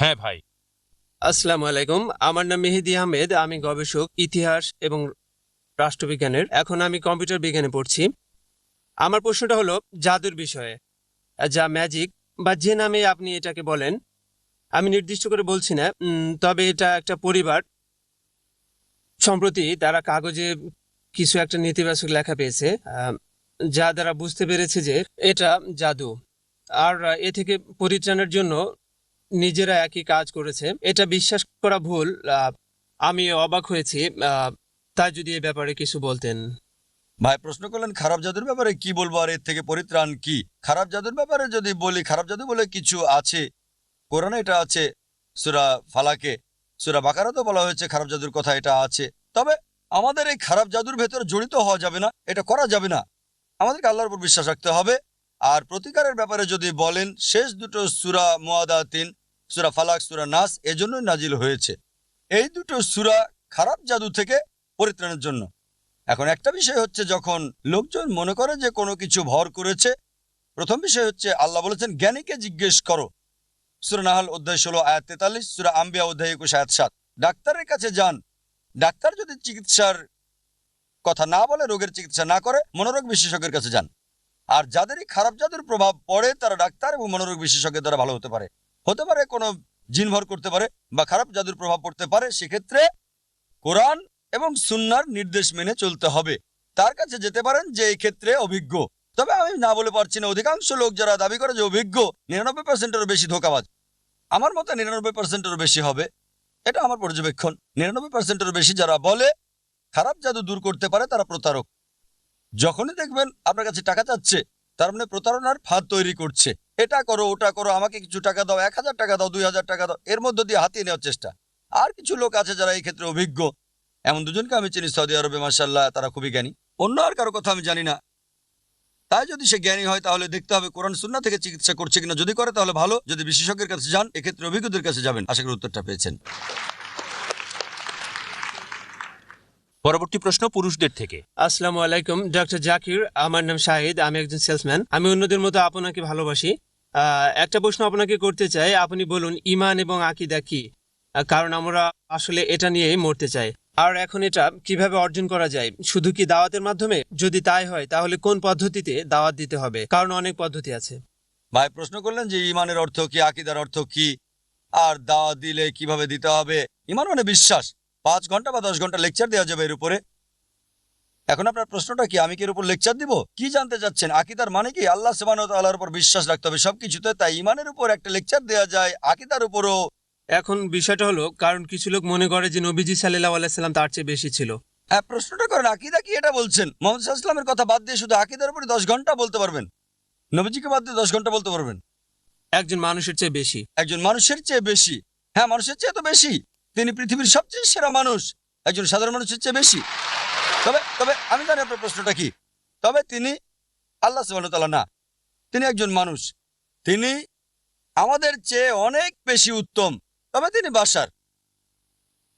হ্যাঁ ভাই। আসসালামু আলাইকুম, আমার নাম মেহেদি আহমেদ, আমি গবেষক, ইতিহাস এবং রাষ্ট্রবিজ্ঞানের। এখন আমি কম্পিউটার বিজ্ঞানে পড়ছি। আমার প্রশ্নটা হলো, জাদুর বিষয়ে, যা ম্যাজিক বা যে নামে আপনি এটাকে বলেন, আমি নির্দিষ্ট করে বলছি না তবে এটা একটা পরিবার, সম্প্রতি তারা কাগজে কিছু একটা নেতিবাচক লেখা পেয়েছে যা দ্বারা বুঝতে পেরেছে যে এটা জাদু। আর এ থেকে পরিত্রাণের জন্য নিজেরা একই কাজ করেছে। এটা বিশ্বাস করা ভুল আমি অবাক হয়েছি তাই যদি এ ব্যাপারে কিছু বলতেন। ভাই, প্রশ্ন করলেন, খারাপ জাদুর ব্যাপারে কি বলব? আর এর থেকে পরিত্রাণ কি? খারাপ জাদুর ব্যাপারে যদি বলি, খারাপ জাদু বলে কিছু আছে? কোরআনে এটা আছে, সুরা ফালাকে, সুরা বাকারাতেও বলা হয়েছে, খারাপ জাদুর কথা এটা আছে। তবে আমাদের এই খারাপ জাদুর ভেতরে জড়িত হওয়া যাবে না, এটা করা যাবে না। আমাদেরকে আল্লাহর উপর বিশ্বাস রাখতে হবে। আর প্রতিকারের ব্যাপারে যদি বলেন, শেষ দুটো সুরা মোয়াদা তিন সুরা ফালাক, সুরা নাস এজন্যই নাজিল হয়েছে। এই দুটো সুরা খারাপ জাদু থেকে পরিত্রাণের জন্য। এখন একটা বিষয় হচ্ছে, যখন লোকজন মনে করে যে কোনো কিছু ভর করেছে, প্রথম বিষয় হচ্ছে, আল্লাহ বলেছেন, জ্ঞানীকে জিজ্ঞেস করো। সুরা নাহাল অধ্যায় ষোলো, আয়াত তেতাল্লিশ, সুরা আম্বিয়া অধ্যায় একুশ, আয়াত সাত। ডাক্তারের কাছে যান। ডাক্তার যদি চিকিৎসার কথা না বলে, রোগের চিকিৎসা না করে, মনোরোগ বিশেষজ্ঞের কাছে যান। আর যাদেরই খারাপ জাদুর প্রভাব পড়ে, তারা ডাক্তার এবং মনোরোগ বিশেষজ্ঞের দ্বারা ভালো হতে পারে। হতে পারে, কোনো জিন ভর করতে পারে বা খারাপ জাদুর প্রভাব পড়তে পারে, সেক্ষেত্রে কোরআন এবং সুন্নার নির্দেশ মেনে চলতে হবে। তার কাছে যেতে পারেন যে এই ক্ষেত্রে অভিজ্ঞ। তবে আমি না বলে পারছি না, অধিকাংশ লোক যারা দাবি করে যে অভিজ্ঞ, নিরানব্বই পার্সেন্টেরও বেশি ধোকাবাজ। আমার মতে নিরানব্বই পার্সেন্টেরও বেশি হবে। এটা আমার পর্যবেক্ষণ। নিরানব্বই পার্সেন্টেরও বেশি যারা বলে, খারাপ জাদু দূর করতে পারে, তারা প্রতারক। যখনই দেখবেন আপনার কাছে টাকা চাচ্ছে তার মানে প্রতারণার ফাঁদ তৈরি করছে। এটা করো ওটা করো আমাকে কিছু টাকা দাও এক হাজার টাকা দাও দুই হাজার টাকা দাও এর মধ্য দিয়ে হাতিয়ে নেওয়ার চেষ্টা। আর কিছু লোক আছে যারা এই ক্ষেত্রে অভিজ্ঞ। এমন দুজনকে আমি চিনি সৌদি আরবে মাসাল্লাহ তারা খুবই জ্ঞানী। অন্য আর কারও কথা আমি জানি না। তাই যদি সে জ্ঞানী হয় তাহলে দেখতে হবে কোরআন সুন্না থেকে চিকিৎসা করছে কিনা। যদি করে তাহলে ভালো। যদি বিশেষজ্ঞের কাছে যান এক্ষেত্রে অভিজ্ঞদের কাছে যাবেন। আশা করি উত্তরটা পেয়েছেন। পরবর্তী প্রশ্ন পুরুষদের থেকে। আসসালামু আলাইকুম ডক্টর জাকির। আমার নাম শাহিদ আমি একজন সেলসম্যান। আমি অন্যদের মতো আপনাকে ভালোবাসি। একটা প্রশ্ন আপনাকে করতে চাই। আপনি বলুন ইমান এবং আকিদা কি? কারণ আমরা আসলে এটা নিয়েই মরতে চাই। আর এখন এটা কীভাবে অর্জন করা যায়? শুধু কি দাওয়াতের মাধ্যমে? যদি তাই হয়, তাহলে কোন পদ্ধতিতে দাওয়াত দিতে হবে? কারণ অনেক পদ্ধতি আছে। ভাই, প্রশ্ন করলেন যে ইমানের অর্থ কি, আকিদার অর্থ কি? আর দাওয়াত দিলে কীভাবে দিতে হবে? ইমান মানে বিশ্বাস। পাঁচ ঘণ্টা বা দশ ঘণ্টা লেকচার দেওয়া যাবে এর উপরে। এখন আপনার প্রশ্নটা কি? আমি কি এর উপর লেকচার দিব? কি জানতে চাচ্ছেন? আকিদার মানে কি? আল্লাহ সেবান আল্লাহর উপর বিশ্বাস রাখতে হবে সবকিছুতে। তাই ইমানের উপর একটা লেকচার দেওয়া যায়। আকিদার উপরও। এখন বিষয়টা হলো কারণ কিছু লোক মনে করে যে নবীজি সাল্লাহ আলাইসাল্লাম তার চেয়ে বেশি ছিল। হ্যাঁ প্রশ্নটা করেন আকিদা কি এটা বলছেন? মোহাম্মদ ওয়াসাল্লামের কথা বাদ দিয়ে শুধু আকিদার উপরে দশ ঘণ্টা বলতে পারবেন? নবীজিকে বাদ দিয়ে দশ ঘণ্টা বলতে পারবেন? একজন মানুষের চেয়ে বেশি। একজন মানুষের চেয়ে বেশি। হ্যাঁ মানুষের চেয়ে তো বেশি। তিনি পৃথিবীর সবচেয়ে সেরা মানুষ। একজন সাধারণ মানুষের চেয়ে বেশি। তবে তবে আমি জানি আপনার প্রশ্নটা কি? তবে তিনি আল্লাহ সুবাহতাল্লাহ না। তিনি একজন মানুষ। তিনি আমাদের চেয়ে অনেক বেশি উত্তম। তবে তিনি বাসার।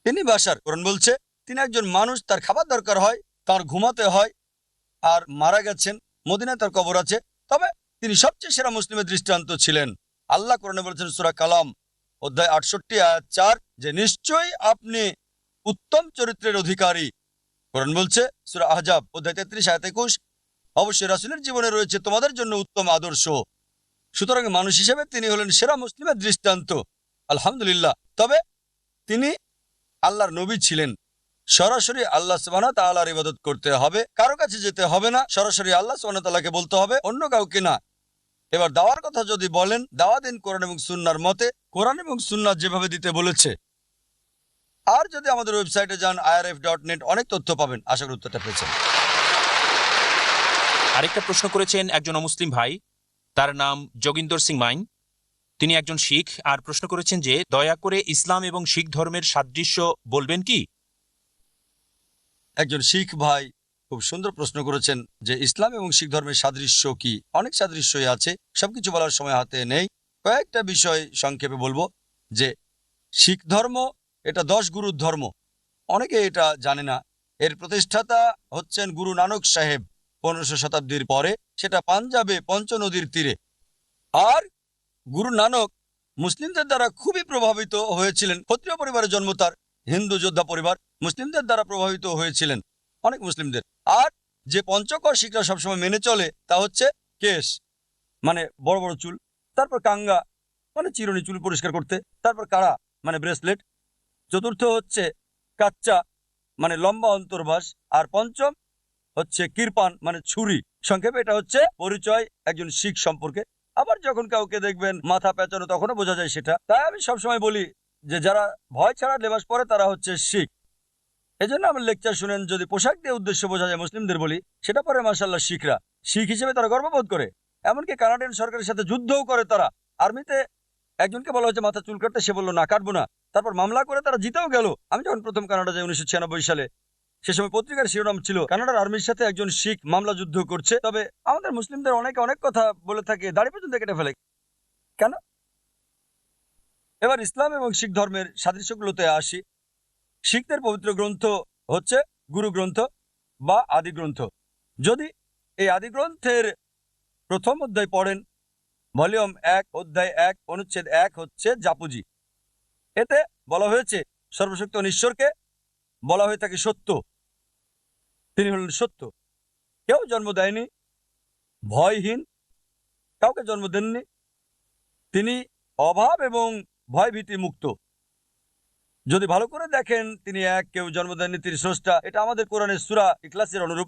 তিনি বাসার। কোরআন বলছে, তিনি একজন মানুষ, তার খাবার দরকার হয়, তার ঘুমাতে হয়, আর মারা গেছেন, মদিনায় তার কবর আছে। তবে তিনি সবচেয়ে সেরা মুসলিমের দৃষ্টান্ত ছিলেন। আল্লাহ কোরআনে বলেছেন সুরা কালাম, অধ্যায় আটষট্টি চার, যে নিশ্চয়ই আপনি উত্তম চরিত্রের অধিকারী। কোরআন বলছে, সুরা আহজাব, অধ্যায় তেত্রিশ, আয়াত একুশ, অবশ্যই রাসুলের জীবনে রয়েছে তোমাদের জন্য উত্তম আদর্শ। সুতরাং মানুষ হিসেবে তিনি হলেন সেরা মুসলিমের দৃষ্টান্ত। আলহামদুলিল্লাহ। তবে তিনি আল্লাহর নবী ছিলেন। সরাসরি আল্লাহ সুবাহ তাল্লাহর ইবাদত করতে হবে। কারও কাছে যেতে হবে না। সরাসরি আল্লাহ সুবাহ তাল্লাহকে বলতে হবে, অন্য কাউকে না। এবার দাওয়ার কথা যদি বলেন দাওয়া দিন কোরআন এবং সুন্নার মতে, কোরআন এবং সুন্নার যেভাবে দিতে বলেছে আর যদি আমাদের ওয়েবসাইটে যান আইআরএফ ডট নেট অনেক তথ্য পাবেন। আশা করি উত্তরটা পেয়েছেন। আরেকটা প্রশ্ন করেছেন একজন অমুসলিম ভাই। তার নাম যোগিন্দর সিং মাইন। তিনি একজন শিখ। আর প্রশ্ন করেছেন যে দয়া করে ইসলাম এবং শিখ ধর্মের সাদৃশ্য বলবেন কি? একজন শিখ ভাই খুব সুন্দর প্রশ্ন করেছেন যে ইসলাম এবং শিখ ধর্মের সাদৃশ্য কি? অনেক সাদৃশ্যই আছে। সবকিছু বলার সময় হাতে নেই। কয়েকটা বিষয় সংক্ষেপে বলব যে শিখ ধর্ম এটা দশ গুরুর ধর্ম। অনেকে এটা জানে না। এর প্রতিষ্ঠাতা হচ্ছেন গুরু নানক সাহেব পনেরোশো শতাব্দীর পরে। সেটা পাঞ্জাবে পঞ্চনদীর তীরে। আর গুরু নানক মুসলিমদের দ্বারা খুবই প্রভাবিত হয়েছিলেন। ক্ষত্রিয় পরিবারের জন্ম তার, হিন্দু যোদ্ধা পরিবার মুসলিমদের দ্বারা প্রভাবিত হয়েছিলেন অনেক মুসলিমদের। আর যে পঞ্চকর শিখরা সবসময় মেনে চলে তা হচ্ছে কেশ মানে বড় বড় চুল, তারপর কাঙ্গা মানে চিরুনি চুল পরিষ্কার করতে, তারপর কাড়া মানে ব্রেসলেট চতুর্থ হচ্ছে কাচ্চা মানে লম্বা অন্তর্বাস আর পঞ্চম হচ্ছে কিরপান মানে ছুরি। সংক্ষেপে এটা হচ্ছে পরিচয়, একজন শিখ সম্পর্কে। আবার যখন কাউকে দেখবেন মাথা পেঁচানো, তখনও বোঝা যায় সেটা। তাই আমি সবসময় বলি যে, যারা ভয় ছাড়া লেবাস পরে, তারা হচ্ছে শিখ। এজন্য আমার লেকচার শুনেন, যদি পোশাক দিয়ে উদ্দেশ্য বোঝা যায়, মুসলিমদের বলি, সেটা পরে মাসাল্লাহ শিখরা। শিখ হিসেবে তারা গর্ববোধ করে। এমনকি কানাডিয়ান সরকারের সাথে যুদ্ধও করে তারা। আর্মিতে একজনকে বলা হচ্ছে মাথা চুল কাটতে সে বলল, না, কাটবো না। তারপর মামলা করে তারা জিতেও গেল। আমি যখন প্রথম কানাডা যাই উনিশশো ছিয়ানব্বই সালে, সে সময় পত্রিকার শিরোনাম ছিল, কানাডার আর্মির সাথে একজন শিখ মামলা যুদ্ধ করছে। তবে আমাদের মুসলিমদের অনেকে অনেক কথা বলে থাকে, দাড়ি পর্যন্ত কেটে ফেলে। কেন? এবার ইসলাম এবং শিখ ধর্মের সাদৃশ্যগুলোতে আসি। শিখদের পবিত্র গ্রন্থ হচ্ছে গুরু গ্রন্থ বা আদি গ্রন্থ। যদি এই আদি গ্রন্থের প্রথম অধ্যায় পড়েন, ভলিউম এক, অধ্যায় এক, অনুচ্ছেদ এক হচ্ছে জাপুজি। এতে বলা হয়েছে সর্বশক্ত ঈশ্বরকে বলা হয়ে থাকে সত্য। তিনি হলেন সত্য। কেউ জন্ম দেয়নি, ভয়হীন, কাউকে জন্ম দেননি। তিনি অভাব এবং ভয়ভীতি মুক্ত। যদি ভালো করে দেখেন, তিনি এক, কেউ জন্ম দেননি, তিনি স্রষ্টা। এটা আমাদের কোরআনের সুরা ইখলাসের অনুরূপ।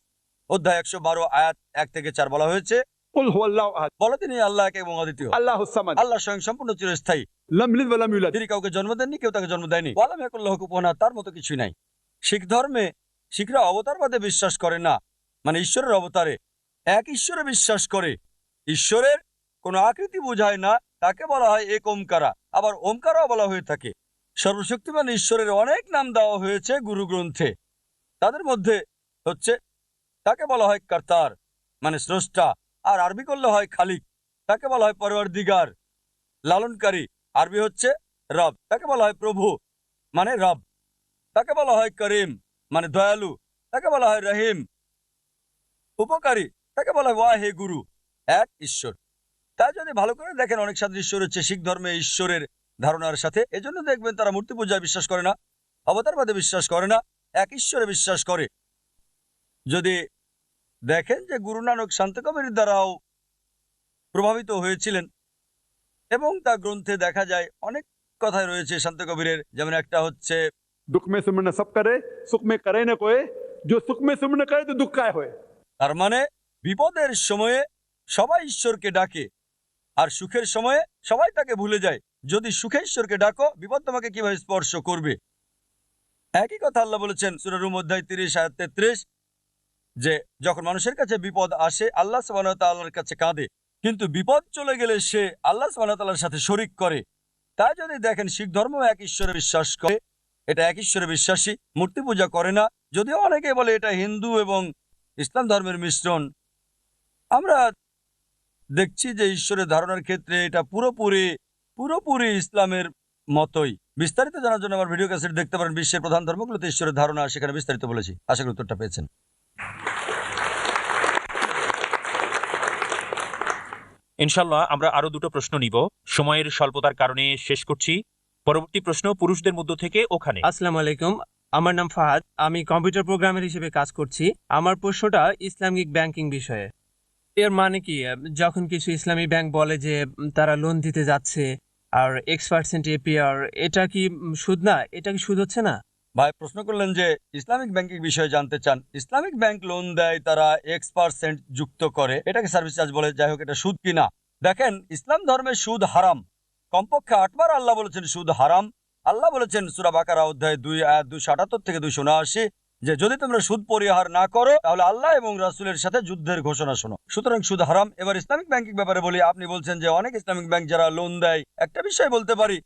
অধ্যায় একশো বারো, আয়াত এক থেকে চার বলা হয়েছে কুল হুয়াল্লাহু আহাদ তিনি আল্লাহ এক এবং অদ্বিতীয়। সামাদ। আল্লাহ স্বয়ং সম্পূর্ণ চিরস্থায়ী। লাম ইয়ালিদ ওয়া লাম ইউলাদ। তিনি কাউকে জন্ম দেননি কেউ তাকে জন্ম দেয়নি। ওয়া লাম ইয়াকুল লাহু কুফুয়ান তার মতো কিছুই নাই। শিখ ধর্মে শিখরা অবতারবাদে বিশ্বাস করে না। মানে ঈশ্বরের অবতারে। এক ঈশ্বরে বিশ্বাস করে। ঈশ্বরের কোনো আকৃতি বোঝায় না। তাকে বলা হয় এক ওমকারা। আবার ওমকারাও বলা হয়ে থাকে। সর্বশক্তিমান ঈশ্বরের অনেক নাম দেওয়া হয়েছে গুরু গ্রন্থে। তাদের মধ্যে হচ্ছে তাকে বলা হয় কর্তার মানে স্রষ্টা। আর আরবি করলে হয় খালিক, তাকে বলা হয় পরওয়ার দিগার লালনকারী। আরবি হচ্ছে রব, তাকে বলা হয় প্রভু মানে রব। তাকে বলা হয় করিম মানে দয়ালু। তাকে বলা হয় রহিম। উপকারী, তাকে বলা হয় ওয়াহে গুরু, এক ঈশ্বর। তাই যদি ভালো করে দেখেন, অনেক সাদৃশ্য রয়েছে শিখ ধর্মে ঈশ্বরের ধারণার সাথে। এজন্য দেখবেন তারা মূর্তি পূজায় বিশ্বাস করে না, অবতারবাদে বিশ্বাস করে না, এক ঈশ্বরে বিশ্বাস করে। যদি দেখেন যে গুরু নানক শান্ত কবির দ্বারাও প্রভাবিত হয়েছিলেন এবং তা গ্রন্থে দেখা যায় অনেক কথাই রয়েছে শান্ত কবিরের। যেমন একটা হচ্ছে তার মানে বিপদের সময়ে সবাই ঈশ্বরকে ডাকে আর সুখের সময়ে সবাই তাকে ভুলে যায়। যদি সুখে ঈশ্বরকে ডাকো বিপদ তোমাকে কীভাবে স্পর্শ করবে? একই কথা আল্লাহ বলেছেন সুরারুম অধ্যায় তিরিশ আর তেত্রিশ যে যখন মানুষের কাছে বিপদ আসে, আল্লাহ সাবানতাল্লাহর কাছে কাঁদে। কিন্তু বিপদ চলে গেলে সে আল্লাহ সাবানতাল্লাহর সাথে শরিক করে। তাই যদি দেখেন, শিখ ধর্ম এক ঈশ্বরে বিশ্বাস করে, এটা এক ঈশ্বরে বিশ্বাসী, মূর্তি পূজা করে না। যদিও অনেকে বলে এটা হিন্দু এবং ইসলাম ধর্মের মিশ্রণ। আমরা দেখছি যে ঈশ্বরের ধারণার ক্ষেত্রে এটা পুরোপুরি পুরোপুরি ইসলামের মতোই। বিস্তারিত জানার জন্য আমার ভিডিও ক্যাসেট দেখতে পারেন বিশ্বের প্রধান ধর্মগুলোতে ঈশ্বরের ধারণা, সেখানে বিস্তারিত বলেছি। আশা করি উত্তরটা পেয়েছেন। ইনশাল্লাহ আমরা আরও দুটো প্রশ্ন নিব। সময়ের স্বল্পতার কারণে শেষ করছি। পরবর্তী প্রশ্ন পুরুষদের মধ্য থেকে ওখানে। আসসালামু আলাইকুম। আমার নাম ফাহাদ। আমি কম্পিউটার প্রোগ্রামের হিসেবে কাজ করছি। আমার প্রশ্নটা ইসলামিক ব্যাংকিং বিষয়ে। এর মানে কি? যখন কিছু ইসলামী ব্যাংক বলে যে তারা লোন দিতে যাচ্ছে, আর এক্স পার্সেন্ট এপিআর এটা কি সুদ না? এটা কি সুদ হচ্ছে না? ভাই, প্রশ্ন করলেন যে, ইসলামিক ব্যাংকিং বিষয়ে জানতে চান। ইসলামিক ব্যাংক লোন দেয়, তারা এক্স পার্সেন্ট যুক্ত করে। এটাকে সার্ভিস চার্জ বলে, যাই হোক, এটা সুদ কিনা দেখেন, ইসলাম ধর্মে সুদ হারাম। কমপক্ষে আটবার আল্লাহ বলেছেন সুদ হারাম। আল্লাহ বলেছেন সুরা বাকারা অধ্যায় দুই দুইশো আটাত্তর থেকে দুইশো উনআশি, যে যদি তোমরা সুদ পরিহার না করো, তাহলে আল্লাহ এবং রাসুলের সাথে যুদ্ধের ঘোষণা শোনো। সুতরাং সুদ হারাম। এবার ইসলামিক ব্যাংকিং ব্যাপারে বলি, আপনি বলছেন যে, অনেক ইসলামিক ব্যাংক যারা লোন দেয়, একটা বিষয় বলতে পারি,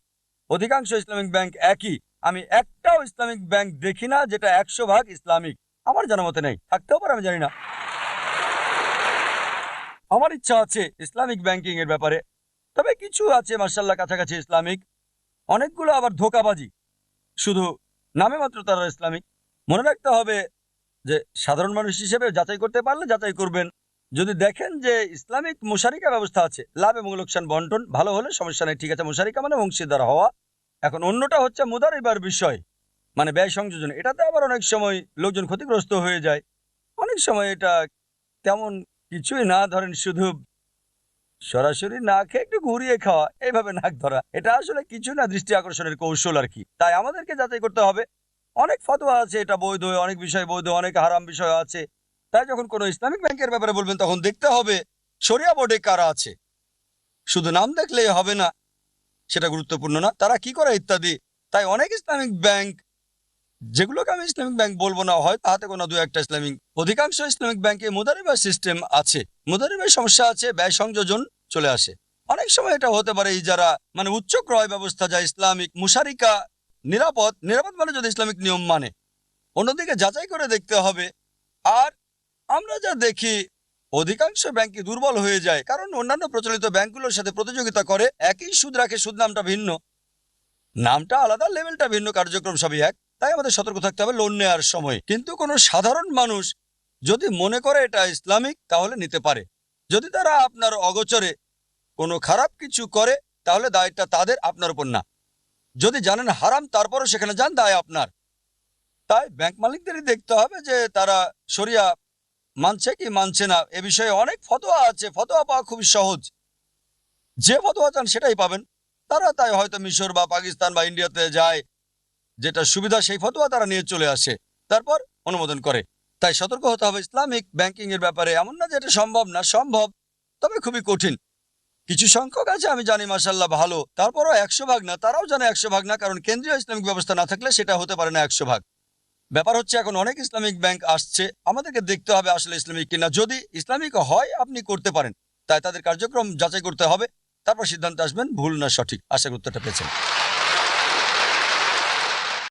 অধিকাংশ ইসলামিক ব্যাংক একই। আমি একটাও ইসলামিক ব্যাংক দেখি না যেটা একশো ভাগ ইসলামিক। আমার জানা মতে নেই, থাকতেও পারে, আমি জানি না। আমার ইচ্ছা আছে ইসলামিক ব্যাংকিং এর ব্যাপারে। তবে কিছু আছে মার্শাল্লাহ কাছাকাছি ইসলামিক। অনেকগুলো আবার ধোকাবাজি। শুধু নামে মাত্র তারা ইসলামিক। মনে রাখতে হবে যে সাধারণ মানুষ হিসেবে যাচাই করতে পারলে যাচাই করবেন। যদি দেখেন যে ইসলামিক মুশারিকা ব্যবস্থা আছে, লাভ এবং লোকসান বন্টন ভালো হলে সমস্যা নেই, ঠিক আছে, মুশারিকা মানে অংশীদার হওয়া। এখন অন্যটা হচ্ছে মুদারিবার বিষয় মানে ব্যয় সংযোজন। এটাতে আবার অনেক সময় লোকজন ক্ষতিগ্রস্ত হয়ে যায়। অনেক সময় এটা তেমন কিছুই না, ধরেন শুধু সরাসরি না খেয়ে একটু ঘুরিয়ে খাওয়া, এইভাবে নাক ধরা, এটা আসলে কিছু না, দৃষ্টি আকর্ষণের কৌশল আর কি। তাই আমাদেরকে যাচাই করতে হবে। অনেক ফতোয়া আছে, এটা বৈধ, অনেক বিষয় বৈধ, অনেক হারাম বিষয় আছে। তাই যখন কোনো ইসলামিক ব্যাংকের ব্যাপারে বলবেন, তখন দেখতে হবে সরিয়া বোর্ডে কারা আছে। শুধু নাম দেখলেই হবে না। সেটা গুরুত্বপূর্ণ না। তারা কি করে ইত্যাদি? তাই অনেক ইসলামিক ব্যাংক, যেগুলোকে আমি ইসলামিক ব্যাংক বলব না হয় তাহাতে কোনো দু একটা ইসলামিক, অধিকাংশ ইসলামিক ব্যাংকে মুদারিবা সিস্টেম আছে। মুদারিবার সমস্যা আছে, ব্যয় সংযোজন চলে আসে। অনেক সময় এটা হতে পারে যারা মানে উচ্চ ক্রয় ব্যবস্থা, যা ইসলামিক মুশারিকা, নিরাপদ নিরাপদ মানে যদি ইসলামিক নিয়ম মানে। অন্যদিকে যাচাই করে দেখতে হবে। আর আমরা যা দেখি অধিকাংশ ব্যাংকই দুর্বল হয়ে যায়, কারণ অন্যান্য প্রচলিত ব্যাংকগুলোর সাথে প্রতিযোগিতা করে একই সুদ রাখে, সুদ নামটা ভিন্ন। নামটা আলাদা, লেভেলটা ভিন্ন, কার্যক্রম সবই এক। তাই আমাদের সতর্ক থাকতে হবে লোন নেওয়ার সময়। কিন্তু কোনো সাধারণ মানুষ যদি মনে করে এটা ইসলামিক, তাহলে নিতে পারে। যদি তারা আপনার অগোচরে কোনো খারাপ কিছু করে, তাহলে দায়টা তাদের, আপনার উপর না। যদি জানেন হারাম, তারপরও সেখানে যান, দায় আপনার। তাই ব্যাংক মালিকদেরই দেখতে হবে যে তারা সরিয়া মানছে কি মানছে না, এ বিষয়ে অনেক ফতোয়া আছে, ফতোয়া পাওয়া খুবই সহজ। যে ফতোয়া চান সেটাই পাবেন। তারা তাই হয়তো মিশর বা পাকিস্তান বা ইন্ডিয়াতে যায়, যেটা সুবিধা সেই ফতোয়া তারা নিয়ে চলে আসে, তারপর অনুমোদন করে। তাই সতর্ক হতে হবে ইসলামিক ব্যাংকিং এর ব্যাপারে। এমন না যে এটা সম্ভব না, সম্ভব, তবে খুবই কঠিন। কিছু সংখ্যক আছে, আমি জানি মাসাল্লাহ ভালো, তারপরও একশো ভাগ না, তারাও জানে একশো ভাগ না, কারণ কেন্দ্রীয় ইসলামিক ব্যবস্থা না থাকলে সেটা হতে পারে না একশো ভাগ। ব্যাপার হচ্ছে এখন অনেক ইসলামিক ব্যাংক আসছে, আমাদেরকে দেখতে হবে আসলে ইসলামিক কিনা। যদি ইসলামিক হয়, আপনি করতে পারেন। তাই তাদের কার্যক্রম যাচাই করতে হবে। তারপর সিদ্ধান্ত আসবেন, ভুল না সঠিক। আশা করতে পেয়েছেন।